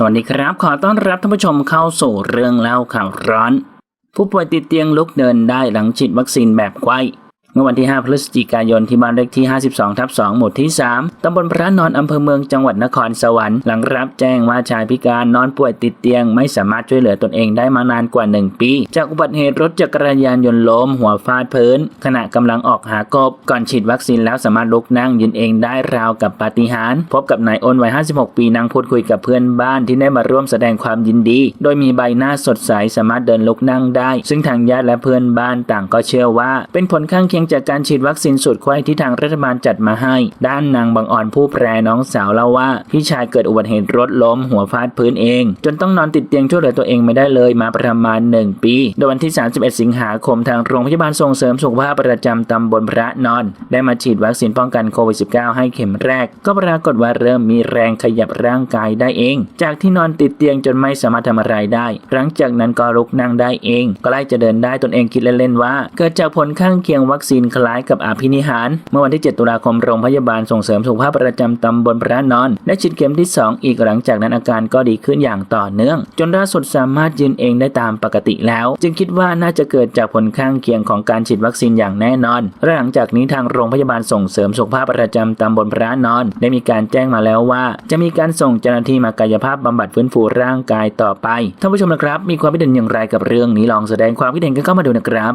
สวัสดีครับ ขอต้อนรับท่านผู้ชมเข้าสู่เรื่องเล่าข่าวร้อน ผู้ป่วยติดเตียงลุกเดินได้หลังฉีดวัคซีนแบบไข้ มื่อวันที่ 5 พฤศจิกายนที่บ้านเลขที่ 52 ทับ 2 หมู่ที่ 3 ตำบลพระนอนอำเภอเมืองจังหวัดนครสวรรค์ หลังรับแจ้งว่าชายพิการนอนป่วยติดเตียง ไม่สามารถช่วยเหลือตนเองได้มานานกว่า 1 ปี จากอุบัติเหตุรถจักรยานยนต์ล้มหัวฟาดพื้น ขณะกำลังออกหากบ ก่อนฉีดวัคซีนแล้วสามารถลุกนั่งยืนเองได้ราวกับปาฏิหาริย์พบกับนายอ้นวัย 56 ปีนั่งพูดคุยกับเพื่อนบ้านที่ได้มาร่วมแสดงความยินดี โดยมีใบหน้าสดใสสามารถเดินลุกนั่งได้ ซึ่งทางญาติและเพื่อนบ้านต่างก็เชื่อว่า เป็นผลข้างเคียงจากการฉีดวัคซีนสูตรไข้ที่ทางรัฐบาลจัดมาให้ ด้านนางบางอ่อนผู้แปรน้องสาวเล่าว่า พี่ชายเกิดอุบัติเหตุรถล้มหัวฟาดพื้นเอง จนต้องนอนติดเตียงช่วยเหลือตัวเองไม่ได้เลยมาประมาณ 1 ปี โดยวันที่ 31 สิงหาคมทางโรงพยาบาลส่งเสริมสุขภาพประจำตำบลพระนอน ได้มาฉีดวัคซีนป้องกันโควิด -19 ให้เข็มแรก ก็ปรากฏว่าเริ่มมีแรงขยับร่างกายได้เอง จากที่นอนติดเตียงจนไม่สามารถทำอะไรได้ หลังจากนั้นก็ลุกนั่งได้เอง ก็ไล่จะเดินได้ตนเองคิดเล่นๆว่า เกิดจากผลข้างเคียงวัคซีนคล้ายกับอาภินิหาร เมื่อวันที่ 7 ตุลาคมโรงพยาบาลส่งเสริมสุขภาพประจำตำบลพระนอน ได้ฉีดเข็มที่ 2 อีกหลังจากนั้นอาการก็ดีขึ้นอย่างต่อเนื่อง จนล่าสุดสามารถยืนเองได้ตามปกติแล้ว จึงคิดว่าน่าจะเกิดจากผลข้างเคียงของการฉีดวัคซีนอย่างแน่นอนและหลังจากนี้ทางโรงพยาบาลส่งเสริมสุขภาพประจำตำบลพระนอน ได้มีการแจ้งมาแล้วว่า จะมีการส่งเจ้าหน้าที่มากายภาพบำบัดฟื้นฟูร่างกายต่อไปท่านผู้ชมนะครับ มีความคิดเห็นอย่างไรกับเรื่องนี้ลองแสดงความคิดเห็นกันเข้ามาดูนะครับ